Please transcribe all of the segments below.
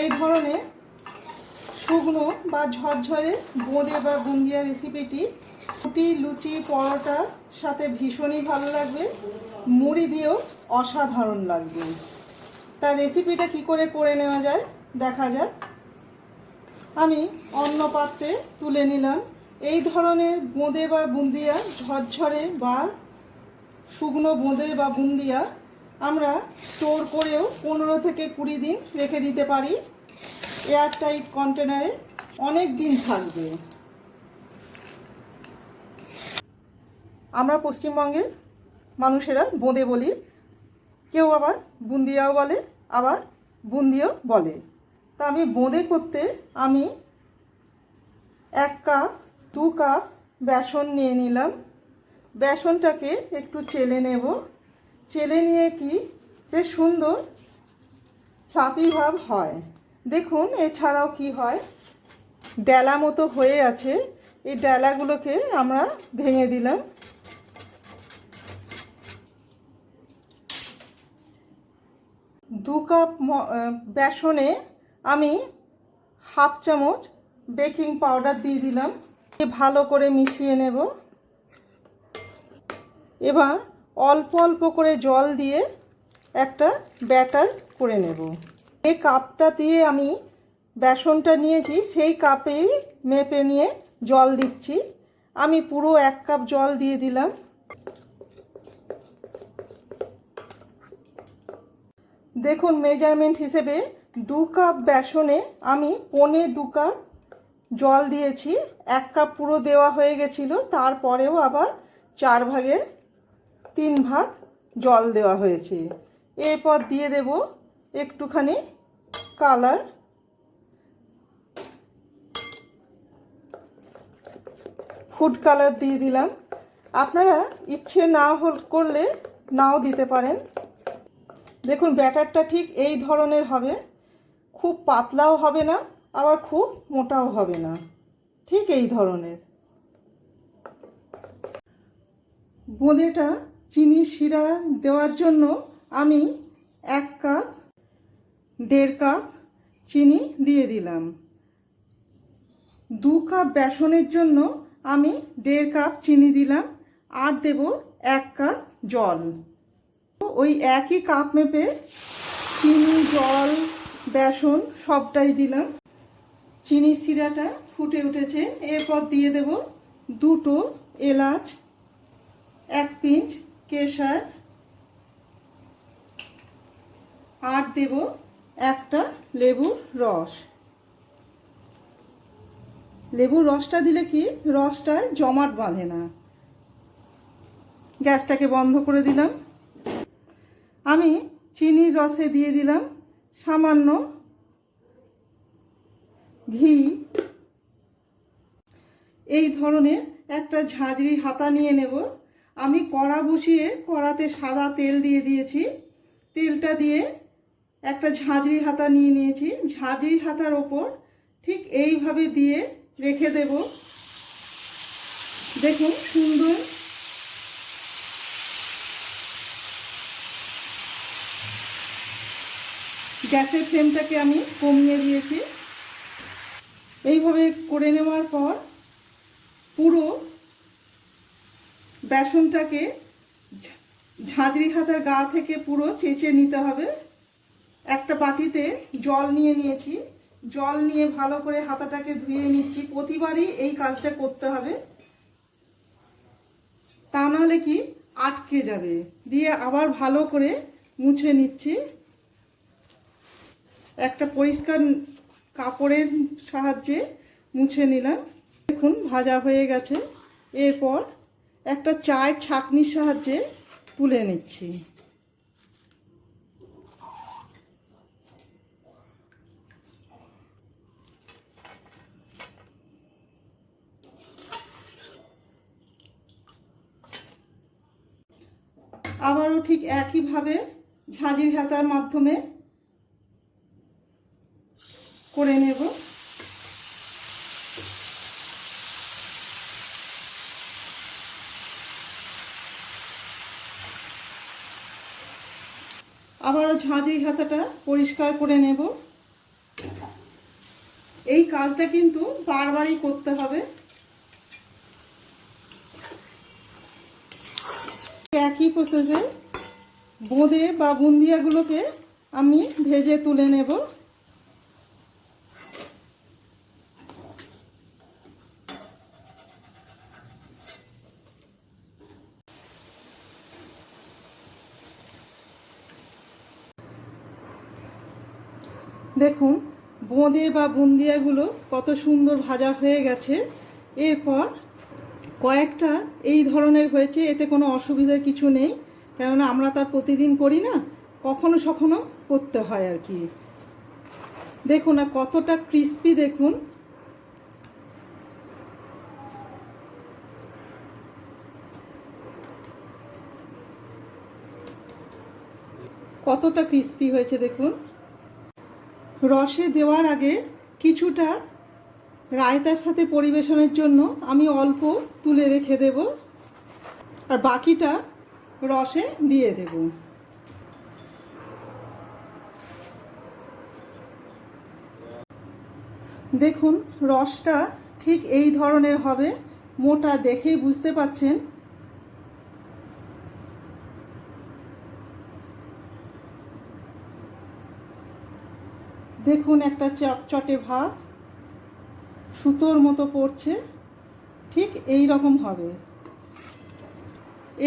এই ধরনের শুকনো বা ঝরঝরে বোঁদে বা বুন্দিয়া রেসিপিটি রুটি, লুচি পরোটার সাথে ভীষণই ভালো লাগবে। মুড়ি দিয়েও অসাধারণ লাগবে। তার রেসিপিটা কি করে করে নেওয়া যায়? দেখা যাক। আমি অন্য পাত্রে তুলে নিলাম। এই ধরনের বোঁদে বা বুন্দিয়া ঝরঝরে বা শুকনো বোঁদে বা বুন্দিয়া আমরা স্টোর করেও পনেরো থেকে কুড়ি দিন রেখে দিতে পারি এয়ারটাইট কন্টেনারে। অনেক দিন থাকবে। আমরা পশ্চিমবঙ্গের মানুষেরা বোঁদে বলি। কেউ আবার বুন্দিয়াও বলে, আবার বুন্দিও বলে। তা আমি বোঁদে করতে আমি এক কাপ, দু কাপ বেসন নিয়ে নিলাম। বেসনটাকে একটু চেলে নেব। চেলে নিয়ে কি বেশ সুন্দর ফ্লাপি ভাব হয়। দেখুন, এছাড়াও কি হয়? ডেলা মতো হয়ে আছে। এই ডেলাগুলোকে আমরা ভেঙে দিলাম। দু কাপ বেসনে আমি হাফ চামচ বেকিং পাউডার দিয়ে দিলাম। ভালো করে মিশিয়ে নেব। এবার অল্প অল্প করে জল দিয়ে একটা ব্যাটার করে নেব। এই কাপটা দিয়ে আমি বেসনটা নিয়েছি, সেই কাপেই মেপে নিয়ে জল দিচ্ছি। আমি পুরো এক কাপ জল দিয়ে দিলাম। দেখুন, মেজারমেন্ট হিসেবে দু কাপ বেসনে আমি পনে দু কাপ জল দিয়েছি। এক কাপ পুরো দেওয়া হয়ে গেছিল, তারপরেও আবার চার ভাগের তিন ভাগ জল দেওয়া হয়েছে। এরপর দিয়ে দেব একটুখানি কালার। ফুড কালার দিয়ে দিলাম। আপনারা ইচ্ছে না হল করলে নাও দিতে পারেন। দেখুন, ব্যাটারটা ঠিক এই ধরনের হবে। খুব পাতলাও হবে না, আবার খুব মোটাও হবে না। ঠিক এই ধরনের। বোঁদেটা চিনি শিরা দেওয়ার জন্য আমি এক কাপ, দেড় কাপ চিনি দিয়ে দিলাম। দু কাপ বেসনের জন্য আমি দেড় কাপ চিনি দিলাম, আর দেব এক কাপ জল। ওই একই কাপ মেপে চিনি, জল, বেসন সবটাই দিলাম। চিনি শিরাটা ফুটে উঠেছে, এরপর দিয়ে দেব দুটো এলাচ, এক পিঞ্চ কেশর আর দেব, একটা লেবুর রস। লেবুর রসটা দিলে কি? রসটায় জমাট বাঁধে না। গ্যাসটাকে বন্ধ করে দিলাম। আমি চিনির রসে দিয়ে দিলাম সামান্য ঘি। এই ধরনের একটা ঝাঁঝরি হাতা নিয়ে নেব। আমি কড়া বসিয়ে কড়াতে সাদা তেল দিয়ে দিয়েছি। তেলটা দিয়ে একটা ঝাঁঝরি হাতা নিয়ে নিয়েছি। ঝাঁঝরি হাতার ওপর ঠিক এইভাবে দিয়ে রেখে দেব। দেখুন সুন্দর। গ্যাসের ফ্লেমটাকে আমি কমিয়ে দিয়েছি। এইভাবে করে নেওয়ার পর পুরো বেসনটাকে ঝাঁঝরি হাতার গা থেকে পুরো চেঁচে নিতে হবে। একটা বাটিতে জল নিয়ে নিয়েছি। জল নিয়ে ভালো করে হাতাটাকে ধুয়ে নিচ্ছি। প্রতিবারই এই কাজটা করতে হবে। তা নাহলে কি আটকে যাবে। দিয়ে আবার ভালো করে মুছে নিচ্ছি। একটা পরিষ্কার কাপড়ের সাহায্যে মুছে নিলাম। দেখুন, ভাজা হয়ে গেছে। এরপর একটা চায়ের ছাঁকনির সাহায্যে তুলে নিচ্ছি। আবারও ঠিক একইভাবে ঝাঁঝির হাতার মাধ্যমে করে নেব। আবারও ঝাঁঝরি হাতাটা পরিষ্কার করে নেব। এই কাজটা কিন্তু বারবারই করতে হবে। একই প্রসেসে বোঁদে বা বুন্দিয়াগুলোকে আমি ভেজে তুলে নেব। দেখুন, বোঁদে বা বুন্দিয়াগুলো কত সুন্দর ভাজা হয়ে গেছে। এরপর কয়েকটা এই ধরনের হয়েছে, এতে কোনো অসুবিধার কিছু নেই, কেননা আমরা তার প্রতিদিন করি না, কখনো সখনো করতে হয় আর কি। দেখুন, আর কতটা ক্রিস্পি দেখুন। কতটা ক্রিস্পি হয়েছে দেখুন। রসে দেওয়ার আগে কিছুটা রায়তার সাথে পরিবেশনের জন্য আমি অল্প তুলে রেখে দেব। আর বাকিটা রসে দিয়ে দেব। দেখুন, রসটা ঠিক এই ধরনের হবে। মোটা দেখেই বুঝতে পাচ্ছেন দেখুন একটা চটচটে ভাব সুতোর মতো পড়ছে, ঠিক এই রকম হবে।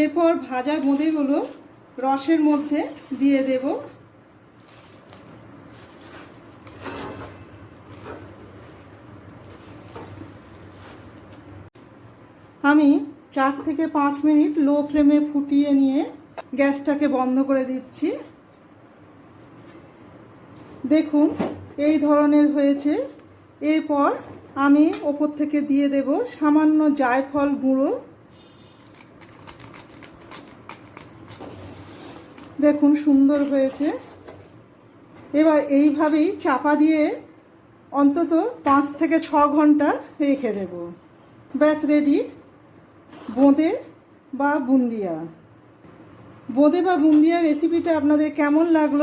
এরপর ভাজা বোঁদেগুলো রসের মধ্যে দিয়ে দেব। আমি চার থেকে পাঁচ মিনিট লো ফ্লেমে ফুটিয়ে নিয়ে গ্যাসটাকে বন্ধ করে দিচ্ছি। দেখুন, এই ধরনের হয়েছে। এরপর আমি ওপর থেকে দিয়ে দেব সামান্য জায়ফল গুঁড়ো। দেখুন, সুন্দর হয়েছে। এবার এইভাবেই চাপা দিয়ে অন্তত পাঁচ থেকে ছ ঘণ্টা রেখে দেব। ব্যাস, রেডি। বোঁদে বা বুন্দিয়া। বোঁদে বা বুন্দিয়া রেসিপিটা আপনাদের কেমন লাগল